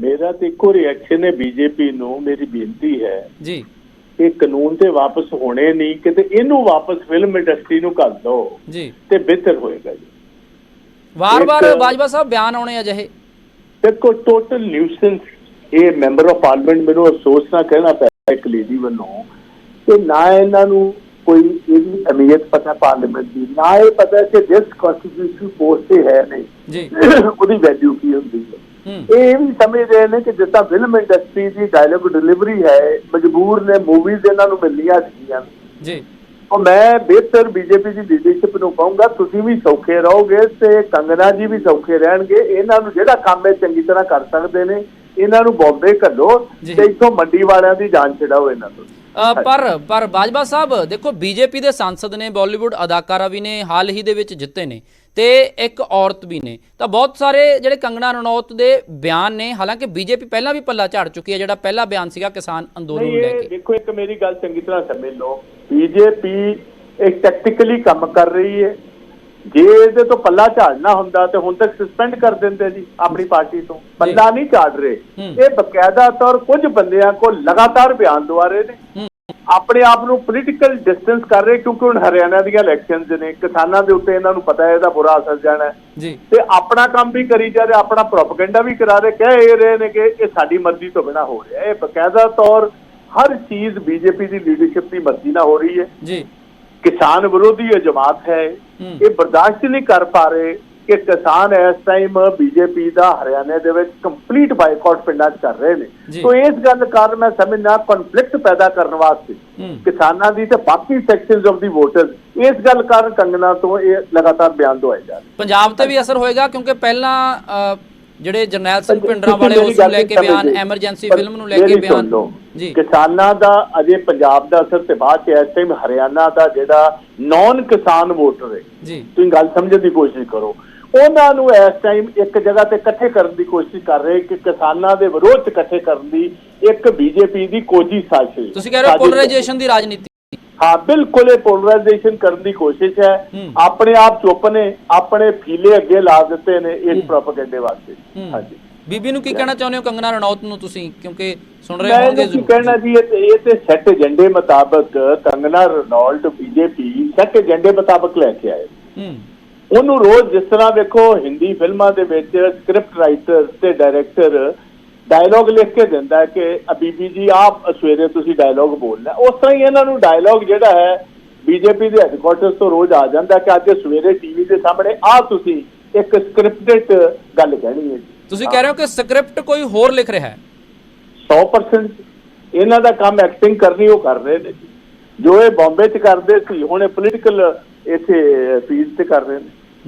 ਮੇਰਾ ਤੇ ਇੱਕੋ ਰਿਐਕਸ਼ਨ ਹੈ ਬੀਜੇਪੀ ਨੂੰ ਮੇਰੀ ਬੇਨਤੀ ਹੈ ਜੀ। ਕਿ ਕਾਨੂੰਨ ਤੇ ਵਾਪਸ ਹੋਣੇ ਨਹੀਂ ਕਿਤੇ ਇਹਨੂੰ ਵਾਪਸ ਫਿਲਮ ਇੰਡਸਟਰੀ ਨੂੰ ਕਰ ਦਿਓ ਜੀ। ਤੇ ਬਿਹਤਰ ਹੋਏਗਾ ਜੀ। ਵਾਰ-ਵਾਰ ਬਾਜਵਾ ਸਾਹਿਬ ਬਿਆਨ ਆਉਣੇ ਅਜਿਹੇ। ਦੇਖੋ ਟੋਟਲ ਨਿਊਸੈਂਸ ਇਹ ਮੈਂਬਰ ਆਫ ਪਾਰਲੀਮੈਂਟ ਮੈਨੂੰ ਅਫਸੋਸ ਨਾਲ ਕਹਿਣਾ ਪਿਆ ਇੱਕ ਲੇਡੀ ਵੱਲੋਂ ਕਿ ਨਾ ਇਹਨਾਂ ਨੂੰ ਕੋਈ ਇਹਦੀ ਅਮੀਅਤ ਪਤਾ ਪਾਰਲੀਮੈਂਟ ਦੀ ਨਾ ਇਹ ਪਤਾ ਕਿ ਜਿਸ ਕਨਸਟੀਟਿਊਸ਼ਨ ਪੋਸਟ ਤੇ ਹੈ ਨਹੀਂ। ਜੀ। ਉਹਦੀ ਵੈਲਿਊ ਕੀ ਹੁੰਦੀ ਹੂੰ। ਇਹ ਵੀ ਸਮਝਦੇ ਨੇ ਕਿ ਜਿੱਦਾਂ ਫਿਲਮ ਇੰਡਸਟਰੀ ਦੀ ਡਾਇਲੌਗ ਡਿਲੀਵਰੀ ਹੈ ਮਜਬੂਰ ਨੇ ਮੂਵੀਜ਼ ਇਹਨਾਂ ਨੂੰ ਮਿਲਣੀਆਂ ਸੀਗੀਆਂ। ਜੀ। ਉਹ ਮੈਂ ਬਿਹਤਰ ਬੀਜੇਪੀ ਦੀ ਲੀਡਰਸ਼ਿਪ ਨੂੰ ਕਹੂੰਗਾ ਤੁਸੀਂ ਵੀ ਸੌਖੇ ਰਹੋਗੇ ਤੇ ਕੰਗਨਾ ਜੀ ਵੀ ਸੌਖੇ ਰਹਿਣਗੇ। ਇਹਨਾਂ ਨੂੰ ਜਿਹੜਾ ਕੰਮ ਇਹ ਚੰਗੀ ਤਰ੍ਹਾਂ ਕਰ ਸਕਦੇ ਨੇ ਇਹਨਾਂ ਨੂੰ ਬੰਬੇ ਘੱਲੋ। ਤੇ ਇੱਥੋਂ ਮੰਡੀ ਵਾਲਿਆਂ ਦੀ ਜਾਨ ਛਡਾਓ ਇਹਨਾਂ ਤੋਂ। ਪਰ ਪਰ ਬਾਜਵਾ ਸਾਹਿਬ ਦੇਖੋ ਬੀਜੇਪੀ ਦੇ ਸੰਸਦ ਨੇ ਬਾਲੀਵੁੱਡ ਅਦਾਕਾਰਾ ਵੀ ਨੇ ਹਾਲ ਹੀ ਦੇ ਵਿੱਚ ਜਿੱਤੇ ਨੇ ਤੇ ਇੱਕ ਔਰਤ ਵੀ ਨੇ। ਤਾਂ ਬਹੁਤ ਸਾਰੇ ਜਿਹੜੇ ਕੰਗਣਾ ਰਣੌਤ ਦੇ ਬਿਆਨ ਨੇ ਹਾਲਾਂਕਿ ਬੀਜੇਪੀ ਪਹਿਲਾਂ ਵੀ ਪੱਲਾ ਝਾੜ ਚੁੱਕੀ ਹੈ ਜਿਹੜਾ ਪਹਿਲਾ ਬਿਆਨ ਸੀਗਾ ਕਿਸਾਨ ਅੰਦੋਲਨ ਨੂੰ ਲੈ ਕੇ। ਦੇਖੋ ਇੱਕ ਮੇਰੀ ਗੱਲ ਚੰਗੀ ਤਰ੍ਹਾਂ ਸਮਝ ਲਓ। ਬੀਜੇਪੀ ਇੱਕ ਟੈਕਟੀਕਲੀ ਕੰਮ ਕਰ ਰਹੀ ਹੈ। ਜੇ ਇਹਦੇ ਤੋਂ ਪੱਲਾ ਝਾੜਨਾ ਹੁੰਦਾ ਤੇ ਹੁਣ ਤੱਕ ਸਸਪੈਂਡ ਕਰ ਦਿੰਦੇ ਜੀ ਆਪਣੀ ਪਾਰਟੀ ਤੋਂ। ਪੱਲਾ ਨਹੀਂ ਝਾੜ ਰਹੇ। ਇਹ ਬਕਾਇਦਾ ਤੌਰ ਕੁਝ ਬੰਦਿਆਂ ਕੋਲ ਲਗਾਤਾਰ ਬਿਆਨ ਦਵਾ ਰਹੇ ਨੇ। ਆਪਣੇ ਆਪ ਨੂੰ ਪੋਲੀਟੀਕਲ ਡਿਸਟੈਂਸ ਕਰ ਰਹੇ ਕਿਉਂਕਿ ਹੁਣ ਹਰਿਆਣਾ ਦੀਆਂ ਇਲੈਕਸ਼ਨਸ ਨੇ ਕਿਸਾਨਾਂ ਦੇ ਉੱਤੇ ਇਹਨਾਂ ਨੂੰ ਪਤਾ ਹੈ ਇਹਦਾ ਬੁਰਾ ਅਸਰ ਜਾਣਾ ਹੈ। ਜੀ। ਤੇ ਆਪਣਾ ਕੰਮ ਵੀ ਕਰੀ ਜਾ ਰਹੇ ਆਪਣਾ ਪ੍ਰੋਪਗੈਂਡਾ ਵੀ ਕਰਾ ਰਹੇ ਕਹਿ ਇਹ ਰਹੇ ਨੇ ਕਿ ਇਹ ਸਾਡੀ ਮਰਜ਼ੀ ਤੋਂ ਬਿਨਾ ਹੋ ਰਿਹਾ ਇਹ ਬਕਾਇਦਾ ਤੌਰ ਹਰ ਚੀਜ਼ ਬੀਜੇਪੀ ਦੀ ਲੀਡਰਸ਼ਿਪ ਦੀ ਮਰਜ਼ੀ ਨਾਲ ਹੋ ਰਹੀ ਹੈ। ਜੀ। ਕਿਸਾਨ ਵਿਰੋਧੀ ਇਹ ਜਮਾਤ ਹੈ। ਇਹ ਬਰਦਾਸ਼ਤ ਨਹੀਂ ਕਰ ਪਾ ਰਹੇ ਕਿ ਕਿਸਾਨ ਇਸ ਟਾਈਮ ਬੀਜੇਪੀ ਦਾ ਹਰਿਆਣੇ ਦੇ ਵਿੱਚ ਕੰਪਲੀਟ ਬਾਈਕਾਟ ਪਿੰਡਾਂ 'ਚ ਕਰ ਰਹੇ ਨੇ। ਸੋ ਇਸ ਗੱਲ ਕਾਰਨ ਮੈਂ ਸਮਝਦਾ ਕਨਫਲਿਕਟ ਪੈਦਾ ਕਰਨ ਵਾਸਤੇ ਕਿਸਾਨਾਂ ਦੀ ਤੇ ਬਾਕੀ ਸੈਕਸ਼ਨਸ ਆਫ ਦੀ ਵੋਟਰਸ ਇਸ ਗੱਲ ਕਾਰਨ ਕੰਗਨਾ ਤੋਂ ਇਹ ਲਗਾਤਾਰ ਬਿਆਨ ਦਵਾਏ ਜਾ ਰਹੇ ਪੰਜਾਬ ਤੇ ਵੀ ਅਸਰ ਹੋਏਗਾ ਕਿਉਂਕਿ ਪਹਿਲਾਂ ਜਿਹੜੇ ਜਰਨੈਲ ਸਿੰਘ ਪਿੰਡਰਾਂ ਵਾਲੇ ਉਸ ਨੂੰ ਲੈ ਕੇ ਬਿਆਨ। ਐਮਰਜੈਂਸੀ ਫਿਲਮ ਨੂੰ ਲੈ ਕੇ ਬਿਆਨ। ਜੀ। ਕਿਸਾਨਾਂ ਦਾ ਅਜੇ ਪੰਜਾਬ ਦਾ ਅਸਰ ਤੇ ਬਾਅਦ ਚ ਇਸ ਟਾਈਮ ਹਰਿਆਣਾ ਦਾ ਜਿਹੜਾ ਨਾਨ ਕਿਸਾਨ ਵੋਟਰ ਹੈ। ਜੀ। ਤੁਸੀਂ ਗੱਲ ਸਮਝਣ ਦੀ ਕੋਸ਼ਿਸ਼ ਕਰੋ। ਉਹਨਾਂ ਨੂੰ ਇਸ ਟਾਈਮ ਇੱਕ ਜਗ੍ਹਾ ਤੇ ਇਕੱਠੇ ਕਰਨ ਦੀ ਕੋਸ਼ਿਸ਼ ਕਰ ਰਹੇ ਕਿ ਕਿਸਾਨਾਂ ਦੇ ਵਿਰੋਧ ਚ ਇਕੱਠੇ ਕਰਨ ਦੀ ਇੱਕ ਬੀਜੇਪੀ ਦੀ ਕੋਜੀ ਸਾਜ਼ਿਸ਼ ਤੁਸੀਂ ਕਹਿ ਰਹੇ ਹੋ। ਪੋਲਰਾਈਜੇਸ਼ਨ ਦੀ ਰਾਜਨੀਤੀ। ਹਾਂ ਬਿਲਕੁਲ ਇਹ ਪੋਲਰਾਈਜੇਸ਼ਨ ਕਰਨ ਦੀ ਕੋਸ਼ਿਸ਼ ਹੈ। ਆਪਣੇ ਆਪ ਚੁੱਪ ਨੇ ਆਪਣੇ ਫੀਲੇ ਅੱਗੇ ਲਾ ਦਿੱਤੇ ਨੇ ਇਸ ਪ੍ਰੋਪਗੈਂਡੇ ਵਾਸਤੇ। ਹਾਂਜੀ। ਬੀਬੀ ਨੂੰ ਕੀ ਕਹਿਣਾ ਚਾਹੁੰਦੇ ਹੋ? ਕੰਗਨਾ ਰਣੌਤ ਨੂੰ ਤੁਸੀਂ ਕਿਉਂਕਿ ਸੁਣ ਰਹੇ ਇਹਨੂੰ ਕੀ ਕਹਿਣਾ ਜੀ ਇਹ ਤੇ ਸੈੱਟ ਏਜੰਡੇ ਮੁਤਾਬਕ ਕੰਗਨਾ ਰਣੌਲਟ ਬੀਜੇਪੀ ਸੈੱਟ ਏਜੰਡੇ ਮੁਤਾਬਕ ਲੈ ਕੇ ਆਏ। ਹੂੰ। ਉਹਨੂੰ ਰੋਜ਼ ਜਿਸ ਤਰ੍ਹਾਂ ਵੇਖੋ ਹਿੰਦੀ ਫਿਲਮਾਂ ਦੇ ਵਿੱਚ ਸਕ੍ਰਿਪਟ ਰਾਈਟਰ ਤੇ ਡਾਇਰੈਕਟਰ ਡਾਇਲੌਗ ਲਿਖ ਕੇ ਦਿੰਦਾ ਕਿ "ਅ ਬੀਬੀ ਜੀ ਆਪ ਸਵੇਰੇ ਤੁਸੀਂ ਡਾਇਲੌਗ ਬੋਲਣਾ। ਉਸ ਤਰ੍ਹਾਂ ਹੀ ਇਹਨਾਂ ਨੂੰ ਡਾਇਲੌਗ ਜਿਹੜਾ ਹੈ ਬੀਜੇਪੀ ਦੇ ਹੈਡਕੁਆਟਰਸ ਤੋਂ ਰੋਜ਼ ਆ ਜਾਂਦਾ ਕਿ ਅੱਜ ਸਵੇਰੇ ਟੀਵੀ ਦੇ ਸਾਹਮਣੇ ਆ ਤੁਸੀਂ ਇੱਕ ਸਕ੍ਰਿਪਟਡ ਗੱਲ ਕਹਿਣੀ ਹੈ ਜੀ। ਤੁਸੀਂ ਕਹਿ ਰਹੇ ਹੋ ਕਿ ਸਕ੍ਰਿਪਟ ਕੋਈ ਹੋਰ ਲਿਖ ਰਿਹਾ ਹੈ? 100% ਇਹਨਾਂ ਦਾ ਕੰਮ ਐਕਟਿੰਗ ਕਰਨੀ ਉਹ ਕਰ ਰਹੇ ਨੇ ਜੋ। ਇਹ ਬੰਬੇ 'ਚ ਕਰਦੇ ਸੀ, ਹੁਣ ਇਹ ਪੋਲੀਟੀਕਲ ਇੱਥੇ ਫੀਲਡ ਤੇ ਕਰ ਰਹੇ ਨੇ।